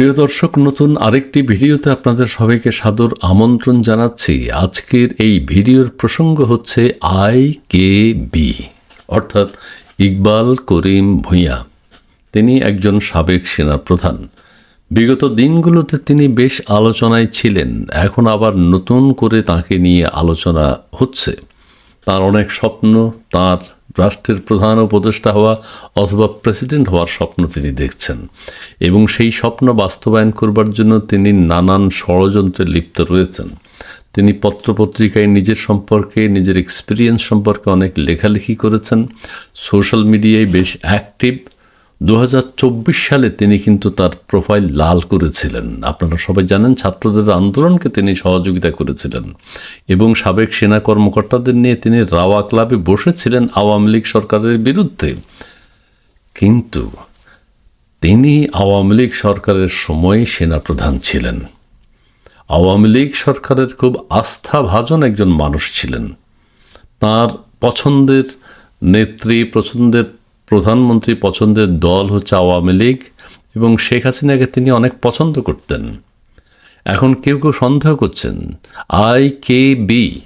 প্রিয় দর্শক, নতুন আরেকটি ভিডিওতে আপনাদের সবাইকে সাদর আমন্ত্রণ জানাচ্ছি। আজকের এই ভিডিওর প্রসঙ্গ হচ্ছে আই কে বি, অর্থাৎ ইকবাল করিম ভূঁইয়া। তিনি একজন সাবেক সেনাপ্রধান। বিগত দিনগুলোতে তিনি বেশ আলোচনায় ছিলেন। এখন আবার নতুন করে তাকে নিয়ে আলোচনা হচ্ছে। তার অনেক স্বপ্ন, তার রাষ্ট্রের প্রধান উপদেষ্টা হওয়া অথবা প্রেসিডেন্ট হওয়ার স্বপ্ন তিনি দেখছেন। এবং সেই স্বপ্ন বাস্তবায়ন করবার জন্য তিনি নানান ষড়যন্ত্রে লিপ্ত রয়েছেন। তিনি পত্রপত্রিকায় নিজের সম্পর্কে, নিজের এক্সপিরিয়েন্স সম্পর্কে অনেক লেখালেখি করেছেন। সোশ্যাল মিডিয়ায় বেশ অ্যাক্টিভ দু হাজার চব্বিশ সালে তিনি কিন্তু তার প্রোফাইল লাল করেছিলেন। আপনারা সবাই জানেন ছাত্রদের আন্দোলনকে তিনি সহযোগিতা করেছিলেন এবং সাবেক সেনা কর্মকর্তাদের নিয়ে তিনি রাওয়া ক্লাবে বসেছিলেন আওয়ামী লীগ সরকারের বিরুদ্ধে। কিন্তু তিনি আওয়ামী লীগ সরকারের সময় সেনাপ্রধান ছিলেন। আওয়ামী লীগ সরকারের খুব আস্থাভাজন একজন মানুষ ছিলেন। তার পছন্দের নেত্রী, পছন্দের প্রধানমন্ত্রী পছন্দের দল হচ্ছে আওয়ামী লীগ এবং শেখ হাসিনাকে তিনি অনেক পছন্দ করতেন। এখন কেউ কেউ সন্দেহ করছেন, আই কে বি,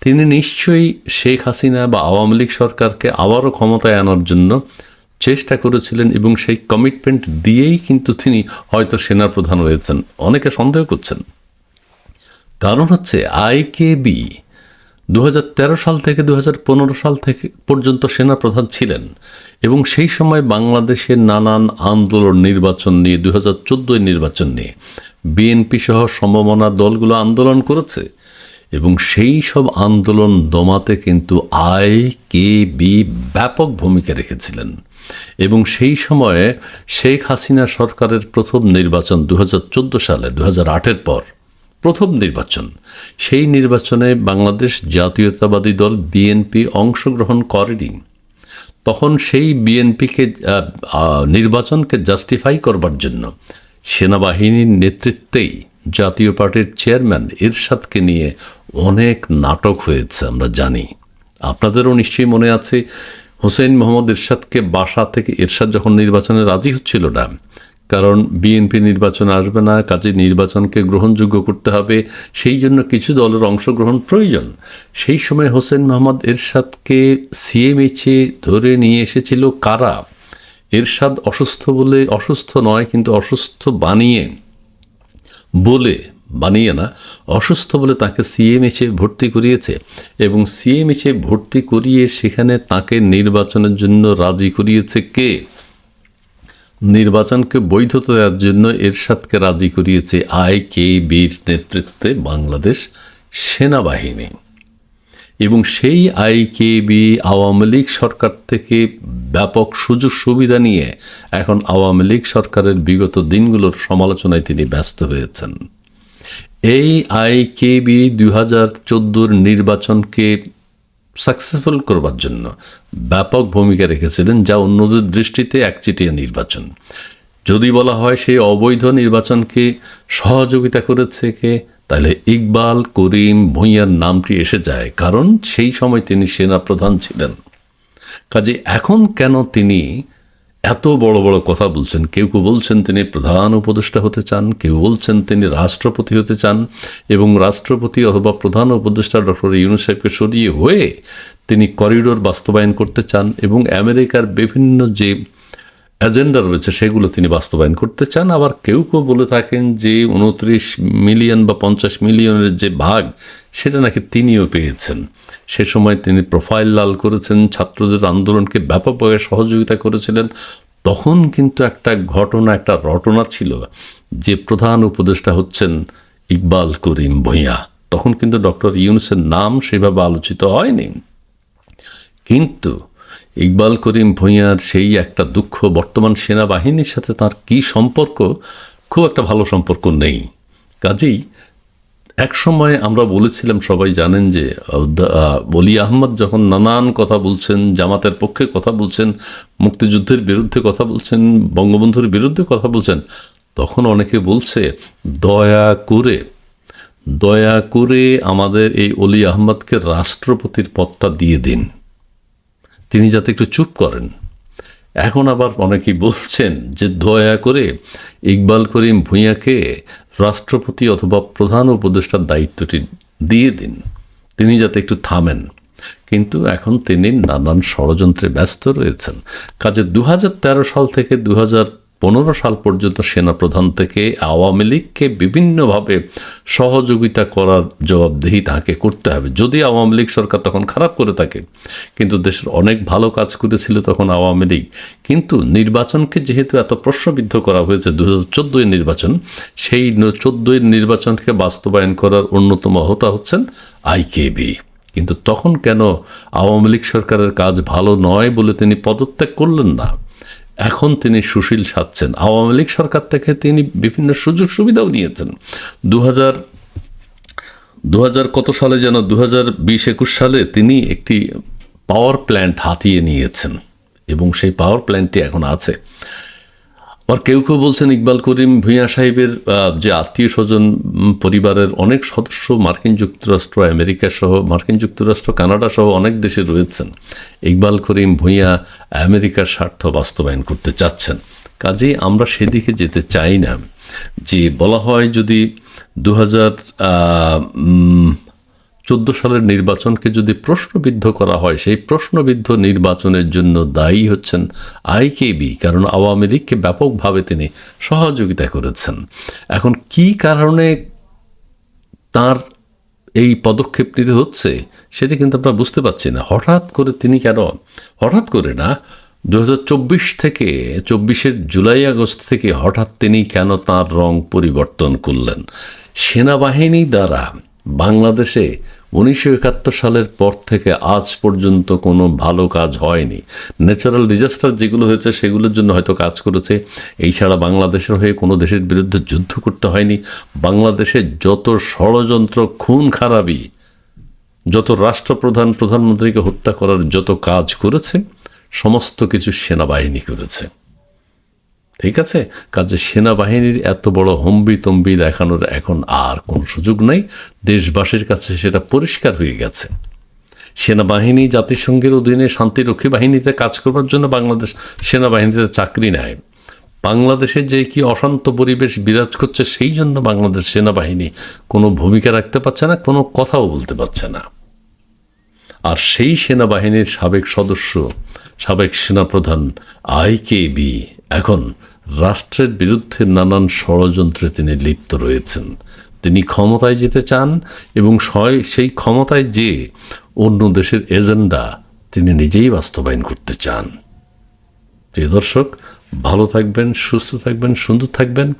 তিনি নিশ্চয়ই শেখ হাসিনা বা আওয়ামী লীগ সরকারকে আবারও ক্ষমতায় আনার জন্য চেষ্টা করেছিলেন এবং সেই কমিটমেন্ট দিয়েই কিন্তু তিনি হয়তো সেনার প্রধান হয়েছেন অনেকে সন্দেহ করছেন। কারণ হচ্ছে আই কে বি দু হাজার তেরো সাল থেকে দু হাজার পনেরো সাল থেকে পর্যন্ত সেনা প্রধান ছিলেন এবং সেই সময় বাংলাদেশের নানান আন্দোলন নির্বাচন নিয়ে দু হাজার নির্বাচন নিয়ে বিএনপি সহ সমমনা দলগুলো আন্দোলন করেছে এবং সেই সব আন্দোলন দমাতে কিন্তু আই কে বি ব্যাপক ভূমিকা রেখেছিলেন। এবং সেই সময়ে শেখ হাসিনা সরকারের প্রথম নির্বাচন দু হাজার চোদ্দ সালে দু হাজার পর প্রথম নির্বাচন। সেই নির্বাচনে বাংলাদেশ জাতীয়তাবাদী দল বিএনপি অংশগ্রহণ করেনি। তখন সেই বিএনপিকে নির্বাচনকে জাস্টিফাই করবার জন্য সেনাবাহিনীর নেতৃত্বেই জাতীয় পার্টির চেয়ারম্যান এরশাদকে নিয়ে অনেক নাটক হয়েছে, আমরা জানি। আপনাদেরও নিশ্চয়ই মনে আছে হোসেন মোহাম্মদ এরশাদকে বাসা থেকে এরশাদ যখন নির্বাচনে রাজি হচ্ছিল না কারণ বিএনপি নির্বাচন আসবে না কাজে নির্বাচনকে গ্রহণযোগ্য করতে হবে। সেই জন্য কিছু দলের অংশগ্রহণ প্রয়োজন। সেই সময় হোসেন মোহাম্মদ এরশাদকে সিএমএইচে ধরে নিয়ে এসেছিল কারা? এরশাদ অসুস্থ বলে, অসুস্থ নয়, কিন্তু অসুস্থ বানিয়ে, বলে, বানিয়ে না, অসুস্থ বলে তাকে সিএমএইচে ভর্তি করিয়েছে এবং সিএমএইচে ভর্তি করিয়ে সেখানে তাকে নির্বাচনের জন্য রাজি করিয়েছে কে? নির্বাচনকে বৈধতা দেওয়ার জন্য এরশাদকে রাজি করিয়েছে আই কে বির নেতৃত্বে বাংলাদেশ সেনাবাহিনী। এবং সেই I K B Awami League সরকার থেকে ব্যাপক সুযোগ সুবিধা নিয়ে এখন আওয়ামী লীগ সরকারের বিগত দিনগুলোর সমালোচনায় তিনি ব্যস্ত হয়েছেন। এই আই কে হাজার চোদ্দোর নির্বাচনকে সাকসেসফুল করবার জন্য ব্যাপক ভূমিকা রেখেছিলেন, যা অন্যদের দৃষ্টিতে একচিটিয়া নির্বাচন। যদি বলা হয় সেই অবৈধ নির্বাচনকে সহযোগিতা করেছে কে, তাহলে ইকবাল করিম ভূঁইয়ার নামটি এসে যায়, কারণ সেই সময় তিনি সেনা প্রধান ছিলেন। কাজে এখন কেন তিনি এত বড় বড় কথা বলছেন। কেউ কেউ বলছেন তিনি প্রধান উপদেষ্টা হতে চান, কেউ বলছেন তিনি রাষ্ট্রপতি হতে চান এবং রাষ্ট্রপতি অথবা প্রধান উপদেষ্টা ডক্টর ইউনুসাহেবকে সরিয়ে হয়ে তিনি করিডোর বাস্তবায়ন করতে চান এবং আমেরিকার বিভিন্ন যে এজেন্ডা রয়েছে সেগুলো তিনি বাস্তবায়ন করতে চান। আবার কেউ কেউ বলে থাকেন যে উনত্রিশ মিলিয়ন বা পঞ্চাশ মিলিয়নের যে ভাগ, সেটা নাকি তিনিও পেয়েছেন। সে সময় তিনি প্রোফাইল লাল করেছেন, ছাত্রদের আন্দোলনকে ব্যাপকভাবে সহযোগিতা করেছিলেন। তখন কিন্তু একটা ঘটনা, একটা রটনা ছিল যে প্রধান উপদেষ্টা হচ্ছেন ইকবাল করিম ভূঁইয়া। তখন কিন্তু ডক্টর ইউনুসের নাম সেভাবে আলোচিত হয়নি। কিন্তু ইকবাল করিম ভূঁইয়ার সেই একটা দুঃখ, বর্তমান সেনাবাহিনীর সাথে তার কি সম্পর্ক? খুব একটা ভালো সম্পর্ক নেই। কাজেই এক সময় আমরা বলেছিলাম, সবাই জানেন যে বলি আহমদ যখন নানান কথা বলছেন, জামাতের পক্ষে কথা বলছেন, মুক্তিযুদ্ধের বিরুদ্ধে কথা বলছেন, বঙ্গবন্ধুর বিরুদ্ধে কথা বলছেন, তখন অনেকে বলছে, দয়া করে দয়া করে আমাদের এই অলি আহমদকে রাষ্ট্রপতির পদটা দিয়ে দিন। তিনি যাতে একটু চুপ করেন। এখন আবার অনেকেই বলছেন যে দয়া করে ইকবাল করিম ভূঁইয়াকে রাষ্ট্রপতি অথবা প্রধান উপদেষ্টার দায়িত্বটি দিয়ে দিন। তিনি যাতে একটু থামেন। কিন্তু এখন তিনি নানান ষড়যন্ত্রে ব্যস্ত রয়েছেন। কাজে দু হাজার তেরো সাল থেকে দু হাজার পনেরো সাল পর্যন্ত সেনাপ্রধান থেকে আওয়ামী লীগকে বিভিন্নভাবে সহযোগিতা করার জবাবদেহি তাকে করতে হবে। যদি আওয়ামী লীগ সরকার তখন খারাপ করে থাকে, কিন্তু দেশের অনেক ভালো কাজ করেছিল তখন আওয়ামী লীগ। কিন্তু নির্বাচনকে যেহেতু এত প্রশ্নবিদ্ধ করা হয়েছে দু হাজার নির্বাচন, সেই চোদ্দোই নির্বাচনকে বাস্তবায়ন করার অন্যতম হোতা হচ্ছেন আইকেবি কিন্তু তখন কেন আওয়ামী লীগ সরকারের কাজ ভালো নয় বলে তিনি পদত্যাগ করলেন না? এখন তিনি সুশীল সাচ্ছেন আওয়ামী লীগ সরকার থেকে তিনি বিভিন্ন সুযোগ সুবিধাও নিয়েছেন। দু হাজার দু কত সালে যেন দু হাজার একুশ সালে তিনি একটি পাওয়ার প্ল্যান্ট হাতিয়ে নিয়েছেন এবং সেই পাওয়ার প্ল্যান্টটি এখন আছে। আর কেউ কেউ বলছেন ইকবাল করিম ভূঁইয়া সাহেবের যে আত্মীয় স্বজন পরিবারের অনেক সদস্য মার্কিন যুক্তরাষ্ট্র, আমেরিকা সহ, মার্কিন যুক্তরাষ্ট্র, কানাডা সহ অনেক দেশে রয়েছেন। ইকবাল করিম ভূঁইয়া আমেরিকার স্বার্থ বাস্তবায়ন করতে চাচ্ছেন। কাজেই আমরা সেদিকে যেতে চাই না। যে বলা হয় যদি দু হাজার চোদ্দ সালের নির্বাচনকে যদি প্রশ্নবিদ্ধ করা হয়, সেই প্রশ্নবিদ্ধ নির্বাচনের জন্য দায়ী হচ্ছেন আইকেবি কারণ আওয়ামী লীগকে ব্যাপকভাবে তিনি সহযোগিতা করেছেন। এখন কি কারণে তার এই পদক্ষেপ নিতে হচ্ছে, সেটা কিন্তু আমরা বুঝতে পারছি না। হঠাৎ করে তিনি কেন? হঠাৎ করে না দু হাজার চব্বিশ থেকে চব্বিশের জুলাই আগস্ট থেকে হঠাৎ তিনি কেন তার রং পরিবর্তন করলেন? সেনাবাহিনী দ্বারা বাংলাদেশে উনিশশো একাত্তর সালের পর থেকে আজ পর্যন্ত কোনো ভালো কাজ হয়নি। ন্যাচারাল ডিজাস্টার যেগুলো হয়েছে সেগুলোর জন্য হয়তো কাজ করেছে। এই ছাড়া বাংলাদেশের হয়ে কোনো দেশের বিরুদ্ধে যুদ্ধ করতে হয়নি। বাংলাদেশে যত ষড়যন্ত্র খুন খারাপি, যত রাষ্ট্রপ্রধান প্রধানমন্ত্রীকে হত্যা করার যত কাজ করেছে, সমস্ত কিছু সেনাবাহিনী করেছে। ঠিক আছে? কাজে সেনাবাহিনীর এত বড় হম্বি তম্বি দেখানোর এখন আর কোনো সুযোগ নাই। দেশবাসীর কাছে সেটা পরিষ্কার হয়ে গেছে। সেনাবাহিনী জাতিসংঘের অধীনে শান্তিরক্ষী বাহিনীতে কাজ করবার জন্য বাংলাদেশ সেনাবাহিনীতে চাকরি নেয়। বাংলাদেশে যে কি অশান্ত পরিবেশ বিরাজ করছে, সেই জন্য বাংলাদেশ সেনাবাহিনী কোনো ভূমিকা রাখতে পারছে না, কোনো কথাও বলতে পারছে না। আর সেই সেনাবাহিনীর সাবেক সদস্য, সাবেক সেনাপ্রধান আইকেবি এখন রাষ্ট্রের বিরুদ্ধে নানান ষড়যন্ত্রে তিনি লিপ্ত রয়েছেন। তিনি ক্ষমতায় যেতে চান এবং সেই ক্ষমতায় যে অন্য দেশের এজেন্ডা তিনি নিজেই বাস্তবায়ন করতে চান। প্রিয় দর্শক, ভালো থাকবেন, সুস্থ থাকবেন, সুন্দর থাকবেন।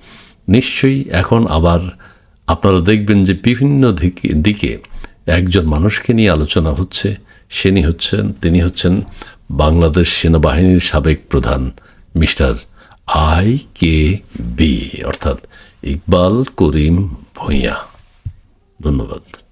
নিশ্চয়ই এখন আবার আপনারা দেখবেন যে বিভিন্ন দিকে দিকে একজন মানুষকে নিয়ে আলোচনা হচ্ছে। সেনি হচ্ছেন, তিনি হচ্ছেন বাংলাদেশ সেনাবাহিনীর সাবেক প্রধান মিস্টার আই কে বি অর্থাৎ ইকবাল করিম ভূঁইয়া। ধন্যবাদ।